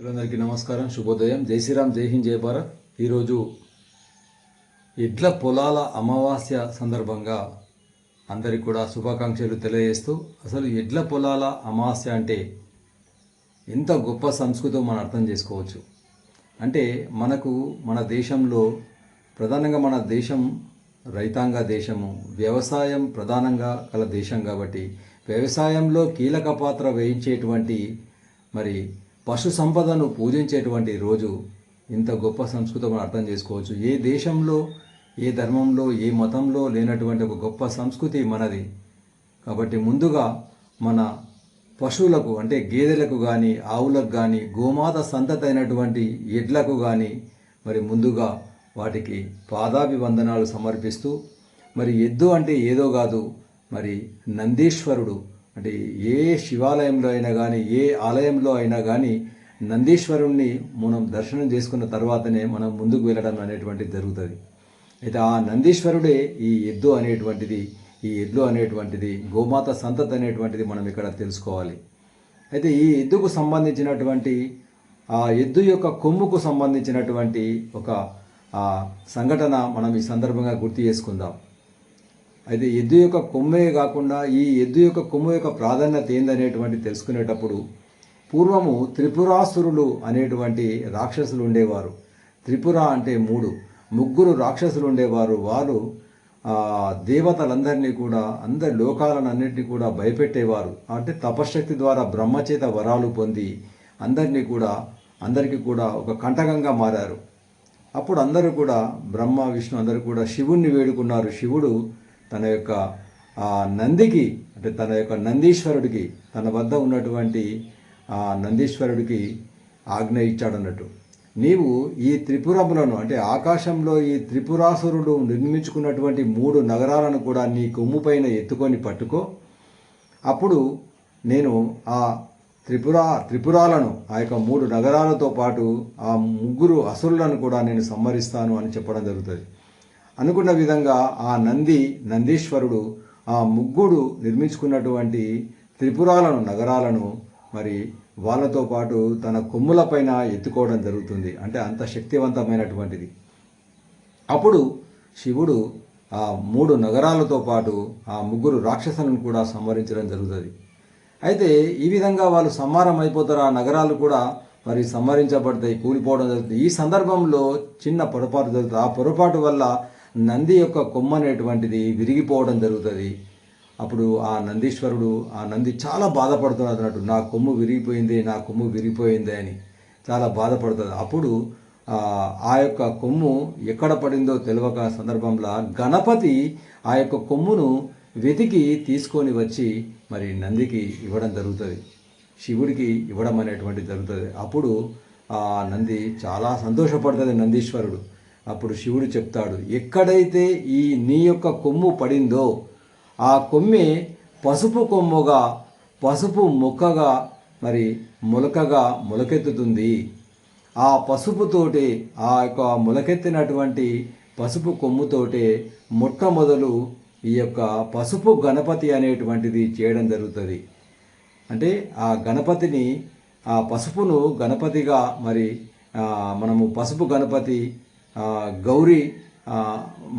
అందరికీ నమస్కారం శుభోదయం. జై శ్రీరామ్ జై హింద్ జై భారత్. ఈరోజు ఎడ్ల పొలాల అమావాస్య సందర్భంగా అందరికి కూడా శుభాకాంక్షలు తెలియజేస్తూ అసలు ఎడ్ల పొలాల అమావాస్య అంటే ఎంత గొప్ప సంస్కృతం మనం అర్థం చేసుకోవచ్చు. అంటే మనకు మన దేశంలో ప్రధానంగా మన దేశం రైతాంగ దేశము వ్యవసాయం ప్రధానంగా గల దేశం కాబట్టి వ్యవసాయంలో కీలక పాత్ర వహించేటువంటి మరి పశు సంపదను పూజించేటువంటి రోజు ఇంత గొప్ప సంస్కృతం మనం అర్థం చేసుకోవచ్చు. ఏ దేశంలో ఏ ధర్మంలో ఏ మతంలో లేనటువంటి ఒక గొప్ప సంస్కృతి మనది. కాబట్టి ముందుగా మన పశువులకు అంటే గేదెలకు కానీ ఆవులకు కానీ గోమాత సంతతి అయినటువంటి ఎడ్లకు కానీ మరి ముందుగా వాటికి పాదాభివందనాలు సమర్పిస్తూ మరి ఎద్దు అంటే ఏదో కాదు మరి నందీశ్వరుడు అంటే ఏ శివాలయంలో అయినా కానీ ఏ ఆలయంలో అయినా కానీ నందీశ్వరుణ్ణి మనం దర్శనం చేసుకున్న తర్వాతనే మనం ముందుకు వెళ్ళడం అనేటువంటిది జరుగుతుంది. అయితే ఆ నందీశ్వరుడే ఈ ఎద్దు అనేటువంటిది ఈ ఎద్దు అనేటువంటిది గోమాత సంతతి అనేటువంటిది మనం ఇక్కడ తెలుసుకోవాలి. అయితే ఈ ఎద్దుకు సంబంధించినటువంటి ఆ ఎద్దు యొక్క కొమ్ముకు సంబంధించినటువంటి ఒక సంఘటన మనం ఈ సందర్భంగా గుర్తు చేసుకుందాం. అయితే ఎద్దు యొక్క కొమ్మే కాకుండా ఈ ఎద్దు యొక్క కొమ్ము యొక్క ప్రాధాన్యత ఏందనేటువంటి తెలుసుకునేటప్పుడు పూర్వము త్రిపురాసురులు అనేటువంటి రాక్షసులు ఉండేవారు. త్రిపుర అంటే మూడు. ముగ్గురు రాక్షసులు ఉండేవారు. వారు దేవతలందరినీ కూడా అందరి లోకాలను అన్నింటినీ కూడా భయపెట్టేవారు. అంటే తపశ్శక్తి ద్వారా బ్రహ్మచేత వరాలు పొంది అందరినీ కూడా అందరికీ కూడా ఒక కంటకంగా మారారు. అప్పుడు అందరూ కూడా బ్రహ్మ విష్ణు అందరూ కూడా శివుణ్ణి వేడుకున్నారు. శివుడు తన యొక్క ఆ నందికి అంటే తన యొక్క నందీశ్వరుడికి తన వద్ద ఉన్నటువంటి ఆ నందీశ్వరుడికి ఆజ్ఞ ఇచ్చాడన్నట్టు. నీవు ఈ త్రిపురములను అంటే ఆకాశంలో ఈ త్రిపురాసురుడు నిర్మించుకున్నటువంటి మూడు నగరాలను కూడా నీ కొమ్ము పైన ఎత్తుకొని పట్టుకో. అప్పుడు నేను ఆ త్రిపుర త్రిపురాలను ఆ యొక్క మూడు నగరాలతో పాటు ఆ ముగ్గురు అసురులను కూడా నేను సంహరిస్తాను అని చెప్పడం జరుగుతుంది. అనుకున్న విధంగా ఆ నంది నందీశ్వరుడు ఆ ముగ్గుడు నిర్మించుకున్నటువంటి త్రిపురాలను నగరాలను మరి వాళ్ళతో పాటు తన కొమ్ములపైన ఎత్తుకోవడం జరుగుతుంది. అంటే అంత శక్తివంతమైనటువంటిది. అప్పుడు శివుడు ఆ మూడు నగరాలతో పాటు ఆ ముగ్గురు రాక్షసులను కూడా సంహరించడం జరుగుతుంది. అయితే ఈ విధంగా వాళ్ళు సంహారం అయిపోతారు. ఆ నగరాలు కూడా మరి సంహరించబడతాయి కూలిపోవడం జరుగుతుంది. ఈ సందర్భంలో చిన్న పొరపాటు జరుగుతుంది. ఆ పొరపాటు వల్ల నంది యొక్క కొమ్మ అనేటువంటిది విరిగిపోవడం జరుగుతుంది. అప్పుడు ఆ నందీశ్వరుడు ఆ నంది చాలా బాధపడుతున్నాడు అన్నట్టు నా కొమ్ము విరిగిపోయింది నా కొమ్ము విరిగిపోయింది అని చాలా బాధపడుతుంది అప్పుడు ఆ, ఆ యొక్క కొమ్ము ఎక్కడ పడిందో తెలియక సందర్భంలో గణపతి ఆ యొక్క కొమ్మును వెతికి తీసుకొని వచ్చి మరి నందికి ఇవ్వడం జరుగుతుంది. శివుడికి ఇవ్వడం అనేటువంటిది జరుగుతుంది. అప్పుడు ఆ నంది చాలా సంతోషపడుతుంది నందీశ్వరుడు. అప్పుడు శివుడు చెప్తాడు ఎక్కడైతే ఈ నీ యొక్క కొమ్ము పడిందో ఆ కొమ్మి పసుపు కొమ్ముగా పసుపు మొక్కగా మరి మొలకగా మొలకెత్తుతుంది. ఆ పసుపుతోటి ఆ యొక్క మొలకెత్తినటువంటి పసుపు కొమ్ముతోటే మొట్టమొదలు ఈ యొక్క పసుపు గణపతి అనేటువంటిది చేయడం జరుగుతుంది. అంటే ఆ గణపతిని ఆ పసుపును గణపతిగా మరి మనము పసుపు గణపతి గౌరీ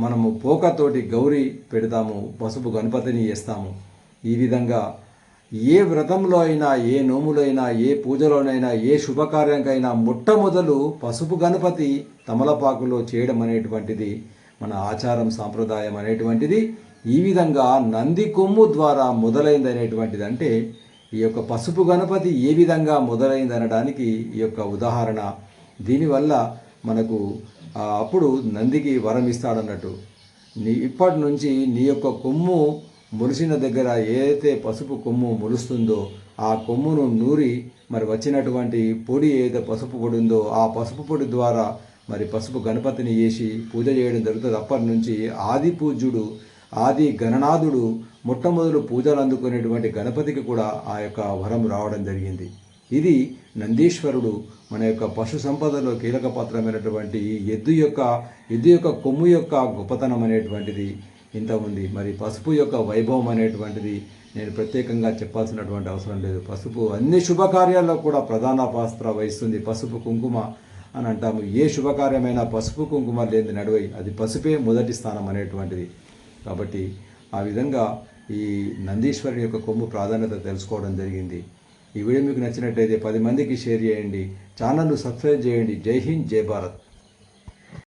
మనము పోకతోటి గౌరీ పెడతాము పసుపు గణపతిని చేస్తాము ఈ విధంగా ఏ వ్రతంలో అయినా ఏ నోములైనా అయినా ఏ పూజలోనైనా ఏ శుభకార్యంకైనా మొట్టమొదలు పసుపు గణపతి తమలపాకులో చేయడం అనేటువంటిది మన ఆచారం సాంప్రదాయం అనేటువంటిది ఈ విధంగా నంది కొమ్ము ద్వారా మొదలైంది అనేటువంటిది అంటే ఈ యొక్క పసుపు గణపతి ఏ విధంగా మొదలైంది అనడానికి ఈ యొక్క ఉదాహరణ. దీనివల్ల మనకు అప్పుడు నందికి వరం ఇస్తాడన్నట్టు. నీ ఇప్పటి నుంచి నీ యొక్క కొమ్ము మురిసిన దగ్గర ఏదైతే పసుపు కొమ్ము మురుస్తుందో ఆ కొమ్మును నూరి మరి వచ్చినటువంటి పొడి ఏదైతే పసుపు పొడి ఉందో ఆ పసుపు పొడి ద్వారా మరి పసుపు గణపతిని వేసి పూజ చేయడం జరుగుతుంది. అప్పటి నుంచి ఆది పూజ్యుడు ఆది గణనాథుడు మొట్టమొదలు పూజలు అందుకునేటువంటి గణపతికి కూడా ఆ యొక్క వరం రావడం జరిగింది. ఇది నందీశ్వరుడు మన యొక్క పశు సంపదలో కీలక పాత్రమైనటువంటి ఈ ఎద్దు యొక్క ఎద్దు యొక్క కొమ్ము యొక్క గొప్పతనం అనేటువంటిది ఇంత ఉంది. మరి పసుపు యొక్క వైభవం అనేటువంటిది నేను ప్రత్యేకంగా చెప్పాల్సినటువంటి అవసరం లేదు. పసుపు అన్ని శుభకార్యాల్లో కూడా ప్రధాన పాత్ర వహిస్తుంది. పసుపు కుంకుమ అని అంటాము. ఏ శుభకార్యమైనా పసుపు కుంకుమ లేని నడువై అది పసుపే మొదటి స్థానం అనేటువంటిది. కాబట్టి ఆ విధంగా ఈ నందీశ్వరుని యొక్క కొమ్ము ప్రాధాన్యత తెలుసుకోవడం జరిగింది. ఈ వీడియో మీకు నచ్చినట్టయితే పది మందికి షేర్ చేయండి. ఛానల్ను సబ్స్క్రైబ్ చేయండి. జై హింద్ జై భారత్.